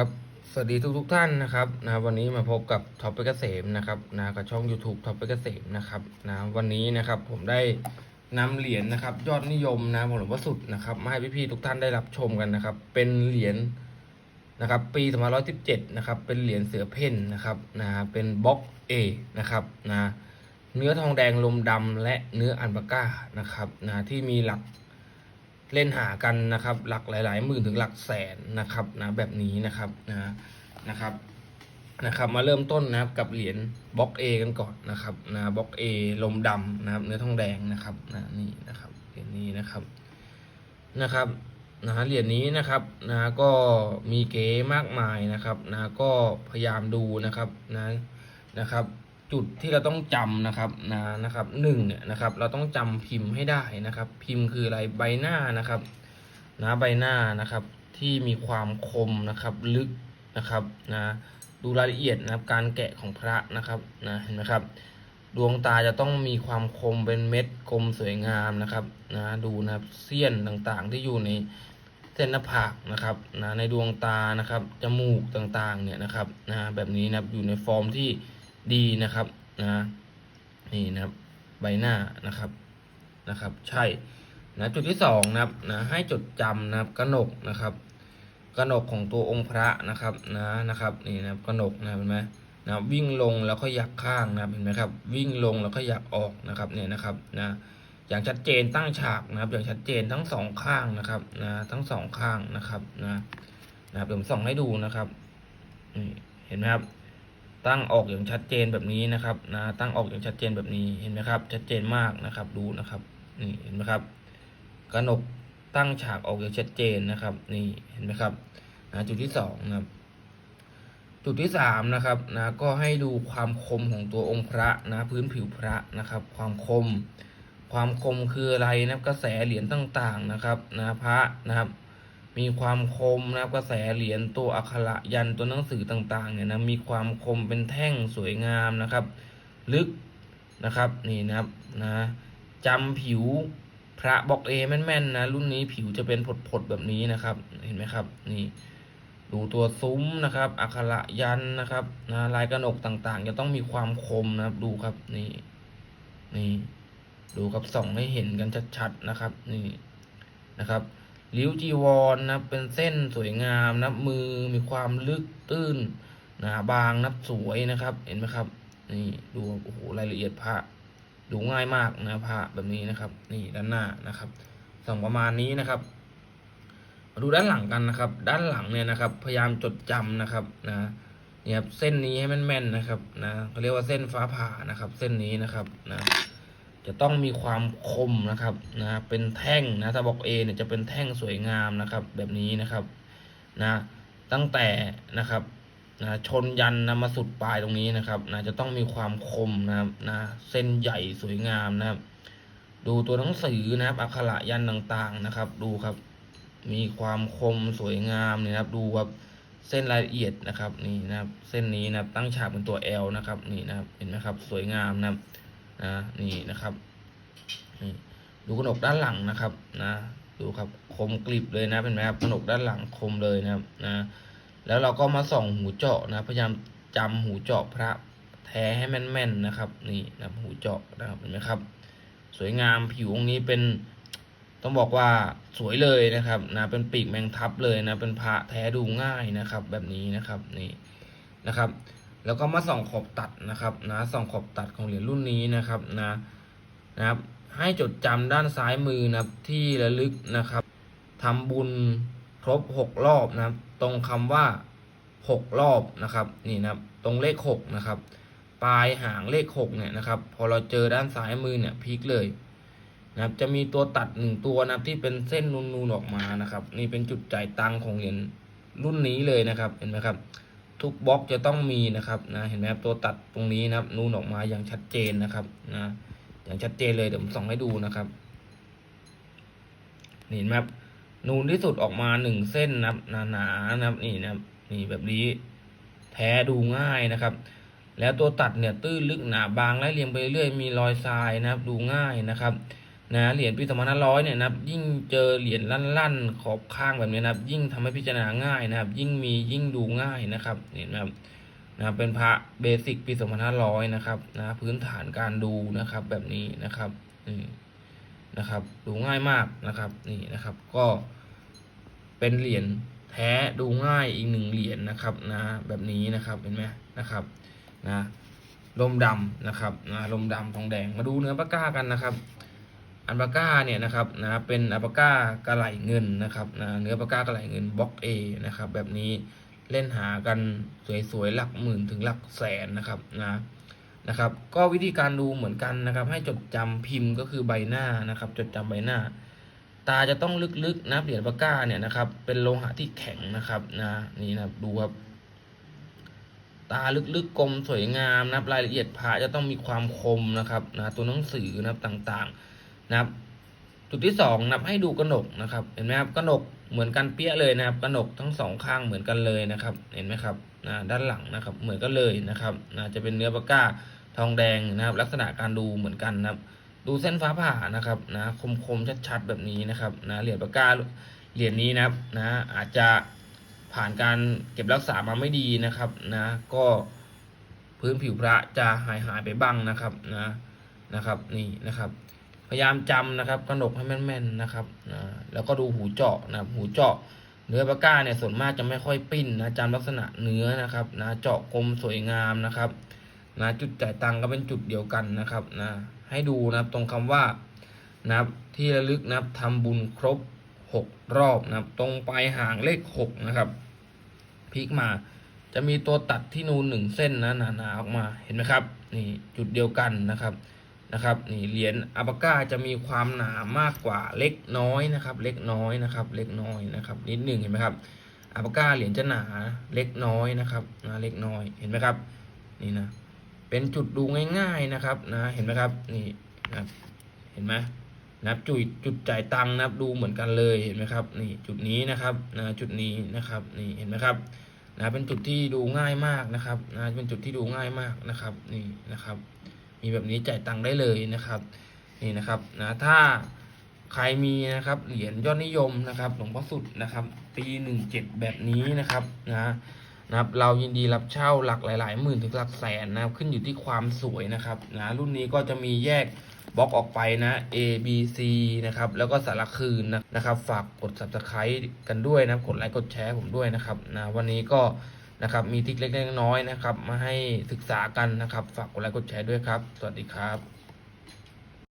ครับ สวัสดีทุกทุกๆท่านนะครับนะวันนี้มาพบกับท็อปเปเกษมนะครับนะกับช่อง YouTube ท็อปเปเกษมนะครับนะวันนี้นะครับผมได้นำเหรียญนะครับ ยอดนิยมนะของหลวงพ่อสุดนะครับมาให้พี่ๆทุกท่านได้รับชมกันนะครับ เป็นเหรียญนะครับ ปี2517นะครับ เป็นเหรียญเสือเพ่นนะครับนะเป็นบล็อก A นะครับนะเนื้อทองแดงลมดำและเนื้ออันบาก้านะครับนะที่มีหลัก เล่นหากันนะครับ หลักหลาย ๆ หมื่นถึงหลักแสนนะครับนะแบบนี้นะครับนะนะครับนะครับ มาเริ่มต้นนะครับกับเหรียญบล็อก A กันก่อนนะครับนะบล็อก A ลมดำนะครับ เนื้อทองแดงนะครับนะนี่นะครับเหรียญนี้นะครับนะครับนะเหรียญนี้นะครับนะก็มีเก๋มากมายนะครับนะก็พยายามดูนะครับนะนะครับ จุดที่เราต้องจำนะครับนะนะครับหนึ่งเนี่ยนะครับ เราต้องจำพิมพ์ให้ได้นะครับ พิมพ์คืออะไรใบหน้านะครับนะใบหน้านะครับ ที่มีความคมนะครับลึกนะครับนะดูรายละเอียดนะครับการแกะของพระนะครับนะเห็นไหมครับ ดวงตาจะต้องมีความคมเป็นเม็ดกลมสวยงามนะครับนะดูนะครับเสี้ยนต่างๆที่อยู่ในเส้นหน้าผากนะครับนะในดวงตานะครับจมูกต่างๆเนี่ยนะครับนะแบบนี้นะครับอยู่ในฟอร์มที่ ดีนะครับนะนี่นะครับใบหน้านะครับนะครับ ใช่นะจุดที่สองนะครับนะให้จดจำนะครับกระหนกนะครับกระหนกของตัวองค์พระนะครับนะนะครับนี่นะครับกระหนกนะเห็นไหมนะวิ่งลงแล้วก็ยักข้างนะเห็นไหมครับ วิ่งลงแล้วก็ยักออกนะครับเนี่ยนะครับนะอย่างชัดเจนตั้งฉากนะครับ อย่างชัดเจนทั้งสองข้างนะครับนะทั้งสองข้างนะครับนะนะครับผมส่องให้ดูนะครับนี่เห็นไหมครับ ตั้งออกอย่างชัดเจนแบบนี้นะครับนะตั้งออกอย่างชัดเจนแบบนี้เห็นไหมครับ ชัดเจนมากนะครับ ดูนะครับนี่เห็นไหมครับกระหนกตั้งฉากออกอย่างชัดเจนนะครับ นี่เห็นไหมครับนะจุดที่สองนะครับจุดที่สามนะครับนะก็ให้ดูความคมของตัวองค์พระนะพื้นผิวพระนะครับ ความคม ความคมคืออะไรนะกระแสเหรียญต่างๆนะครับนะพระนะครับ มีความคมนะครับกระแสเหรียญตัวอักขระยันตัวหนังสือต่างๆเนี่ยนะมีความคมเป็นแท่งสวยงามนะครับ ลึกนะครับนี่นะครับนะจำผิวพระบอกเอแม่นๆนะรุ่นนี้ผิวจะเป็นผดๆแบบนี้นะครับเห็นไหมครับนี่ดูตัวซุ้มนะครับอักขระยันนะครับนะลายกระหนกต่างๆ จะต้องมีความคมนะครับดูครับนี่นี่ดูครับส่องให้เห็นกันชัดๆนะครับนี่นะครับ ริ้วจีวรนะเป็นเส้นสวยงามนะมือมีความลึกตื้นหนาบางนับสวยนะครับ เห็นไหมครับ นี่ดูโอ้โหรายละเอียดพระดูง่ายมากนะพระแบบนี้นะครับ นี่ด้านหน้านะครับส่องประมาณนี้นะครับมาดูด้านหลังกันนะครับ ด้านหลังเนี่ยนะครับ พยายามจดจำนะครับนะเนี่ยครับเส้นนี้ให้แม่นๆนะครับนะเขาเรียกว่าเส้นฟ้าผ่านะครับ เส้นนี้นะครับนะ จะต้องมีความคมนะครับนะเป็นแท่งนะถ้าบอกเอเนี่ยจะเป็นแท่งสวยงามนะครับ แบบนี้นะครับนะตั้งแต่นะครับนะชนยันนะมาสุดปลายตรงนี้นะครับนะจะต้องมีความคมนะครับนะเส้นใหญ่สวยงามนะครับ ดูตัวหนังสือนะครับอักขระยันต์ต่างๆนะครับ ดูครับ มีความคมสวยงามเนี่ยนะครับ ดูครับเส้นรายละเอียดนะครับนี่นะครับ เส้นนี้นะครับตั้งฉากเป็นตัว L นะครับนี่นะครับเห็นไหมครับ สวยงามนะครับ นะนี่นะครับนี่ดูกระหนกด้านหลังนะครับนะดูครับคมกริบเลยนะเป็นไหมครับกระหนกด้านหลังคมเลยนะครับนะแล้วเราก็มาส่องหูเจาะนะพยายามจำหูเจาะพระแท้ให้แม่นๆนะครับ นี่นะหูเจาะนะครับเห็นไหมครับ สวยงามผิวองค์นี้เป็นต้องบอกว่าสวยเลยนะครับนะเป็นปีกแมงทับเลยนะเป็นพระแท้ดูง่ายนะครับ แบบนี้นะครับนี่นะครับ แล้วก็มาส่องขอบตัดนะครับนะส่องขอบตัดของเหรียญรุ่นนี้นะครับนะนะครับ ให้จดจำด้านซ้ายมือนะครับที่ระลึกนะครับทำบุญครบหกรอบนะครับ ตรงคำว่าหกรอบนะครับนี่นะครับตรงเลขหกนะครับ ปลายหางเลขหกเนี่ยนะครับ พอเราเจอด้านซ้ายมือเนี่ยพลิกเลยนะครับจะมีตัวตัดหนึ่งตัวนะครับที่เป็นเส้นนูนๆออกมานะครับ นี่เป็นจุดจ่ายตังของเหรียญรุ่นนี้เลยนะครับเห็นไหมครับ ทุกบล็อกจะต้องมีนะครับนะเห็นไหมครับตัวตัดตรงนี้นะครับ นูนออกมาอย่างชัดเจนนะครับนะอย่างชัดเจนเลยเดี๋ยวผมส่องให้ดูนะครับนี่เห็นไหมครับนูนที่สุดออกมาหนึ่งเส้นนะครับหนาๆนะครับนี่นะครับนี่แบบนี้แท้ดูง่ายนะครับ แล้วตัวตัดเนี่ยตื้นลึกหนาบางไล่เรียงไปเรื่อยมีรอยทรายนะครับ ดูง่ายนะครับ นะเหรียญปี2500เนี่ยนะครับยิ่งเจอเหรียญลั่นๆขอบข้างแบบนี้นะครับ ยิ่งทำให้พิจารณาง่ายนะครับ ยิ่งมียิ่งดูง่ายนะครับเห็นไหมครับนะเป็นพระเบสิกปี2500นะครับนะพื้นฐานการดูนะครับแบบนี้นะครับนี่นะครับ ดูง่ายมากนะครับนี่นะครับ ก็เป็นเหรียญแท้ดูง่ายอีกหนึ่งเหรียญนะครับนะแบบนี้นะครับเห็นไหมนะครับนะลมดำนะครับนะลมดำทองแดงมาดูเนื้อปากกากันนะครับ อันปาก้าเนี่ยนะครับนะเป็นอัลปาก้ากระไหลเงินนะครับนะเนื้อปาก้ากระไหลเงินบล็อก A นะครับแบบนี้เล่นหากันสวยๆหลักหมื่นถึงหลักแสนนะครับนะนะครับ ก็วิธีการดูเหมือนกันนะครับ ให้จดจำพิมพ์ก็คือใบหน้านะครับ จดจำใบหน้า ตาจะต้องลึกๆนะเหรียญปาก้าเนี่ยนะครับ เป็นโลหะที่แข็งนะครับนะนี่นะดูครับตาลึกๆกลมสวยงามนะครับรายละเอียดพระจะต้องมีความคมนะครับนะตัวหนังสือนะครับต่างๆ นะครับ จุดที่สองนะครับให้ดูกระหนกนะครับ เห็นไหมครับกระหนกเหมือนกันเปี้ยเลยนะครับกระหนกทั้งสองข้างเหมือนกันเลยนะครับ เห็นไหมครับนะด้านหลังนะครับ เหมือนกันเลยนะครับนะจะเป็นเนื้อปากกาทองแดงนะครับ ลักษณะการดูเหมือนกันนะครับ ดูเส้นฟ้าผ่านะครับนะคมๆชัดๆแบบนี้นะครับนะเหรียญปากกาเหรียญนี้นะครับนะอาจจะผ่านการเก็บรักษามาไม่ดีนะครับนะก็พื้นผิวพระจะหายหายไปบ้างนะครับนะนะครับนี่นะครับ ยายามจำนะครับกระหนกให้แม่นๆนะครับนะแล้วก็ดูหูเจาะนะครับหูเจาะ เนื้อปากกาเนี่ยส่วนมากจะไม่ค่อยปิ้นนะจำลักษณะเนื้อนะครับนะเจาะกลมสวยงามนะครับนะจุดจ่ายตังก็เป็นจุดเดียวกันนะครับนะให้ดูนะครับตรงคำว่านะครับที่ระลึกนะครับทำบุญครบหกรอบนะครับ ตรงปลายหางเลขหกนะครับพลิกมาจะมีตัวตัดที่นูนหนึ่งเส้นนะหนาๆออกมาเห็นไหมครับนี่จุดเดียวกันนะครับ นะครับนี่เหรียญอัปาก้าจะมีความหนามากกว่าเล็กน้อยนะครับ เล็กน้อยนะครับ เล็กน้อยนะครับ นิดหนึ่งเห็นไหมครับอัปาก้าเหรียญจะหนาเล็กน้อยนะครับนะเล็กน้อยเห็นไหมครับนี่นะเป็นจุดดูง่ายๆนะครับนะเห็นไหมครับนี่นะเห็นไหมนับจุดจุดจ่ายตังค์นับดูเหมือนกันเลยเห็นไหมครับนี่จุดนี้นะครับนะจุดนี้นะครับนี่เห็นไหมครับนะเป็นจุดที่ดูง่ายมากนะครับนะเป็นจุดที่ดูง่ายมากนะครับนี่นะครับ มีแบบนี้จ่ายตังค์ได้เลยนะครับนี่นะครับนะถ้าใครมีนะครับเหรียญยอดนิยมนะครับหลวงพ่อสุดนะครับปีหนึ่งเจ็ดแบบนี้นะครับนะนะครับเรายินดีรับเช่าหลักหลาย ๆ หมื่นถึงหลักแสนนะครับขึ้นอยู่ที่ความสวยนะครับนะรุ่นนี้ก็จะมีแยกบล็อกออกไปนะ A B C นะครับแล้วก็สารคืนนะนะครับ ฝากกด subscribe กันด้วยนะกดไลค์กดแชร์ผมด้วยนะครับนะวันนี้ก็ นะครับ มีทิกเล็กๆน้อยๆนะครับ มาให้ศึกษากันนะครับ ฝากกดไลค์กดแชร์ด้วยครับ สวัสดีครับ